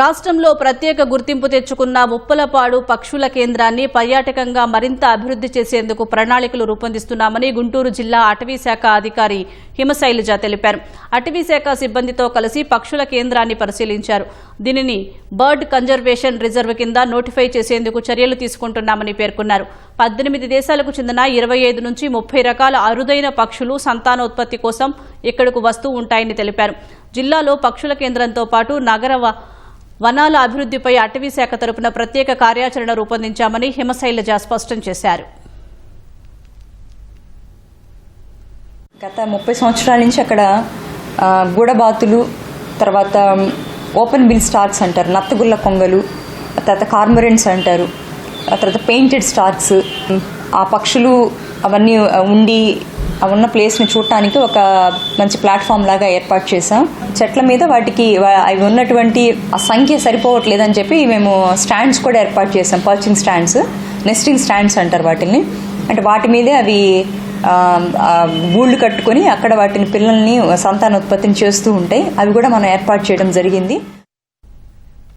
రాష్ట్రంలో ప్రత్యేక గుర్తింపు తెచ్చుకున్న ఉప్పలపాడు పక్షుల కేంద్రాన్ని పర్యాటకంగా మరింత అభివృద్ధి చేసేందుకు ప్రణాళికలు రూపొందిస్తున్నామని గుంటూరు జిల్లా అటవీ శాఖ అధికారి హిమశైలజ తెలిపారు. అటవీ శాఖ సిబ్బందితో కలిసి పక్షుల కేంద్రాన్ని పరిశీలించారు. దీనిని బర్డ్ కన్జర్వేషన్ రిజర్వ్ కింద నోటిఫై చేసేందుకు చర్యలు తీసుకుంటున్నామని పేర్కొన్నారు. పద్దెనిమిది దేశాలకు చెందిన ఇరవై ఐదు నుంచి ముప్పై రకాల అరుదైన పక్షులు సంతానోత్పత్తి కోసం ఇక్కడకు వస్తూ ఉంటాయని తెలిపారు. జిల్లాలో పక్షుల కేంద్రంతో పాటు నగర వనాల అభివృద్ధిపై అటవీ శాఖ తరపున ప్రత్యేక కార్యాచరణ రూపొందించామని హిమశైలజ స్పష్టం చేశారు. గత ముప్పై సంవత్సరాల నుంచి అక్కడ గూడబాతులు తర్వాత ఓపెన్ బిల్ స్టార్క్స్ అంటారు నత్తగుల్ల కొంగలు తర్వాత కార్మరెంట్స్ అంటారు ఆ తర్వాత పెయింటెడ్ స్టార్క్స్ ఆ పక్షులు అవన్నీ ఉండి ఉన్న ప్లేస్ని చూడటానికి ఒక మంచి ప్లాట్ఫామ్ లాగా ఏర్పాటు చేసాం చెట్ల మీద వాటికి అవి ఉన్నటువంటి ఆ సంఖ్య సరిపోవట్లేదని చెప్పి మేము స్టాండ్స్ కూడా ఏర్పాటు చేసాం పర్చింగ్ స్టాండ్స్ నెస్టింగ్ స్టాండ్స్ అంటారు వాటిని అంటే వాటి మీదే అవి గూళ్ళు కట్టుకొని అక్కడ వాటిని పిల్లల్ని సంతానోత్పత్తిని చేస్తూ ఉంటాయి. అవి కూడా మనం ఏర్పాటు చేయడం జరిగింది.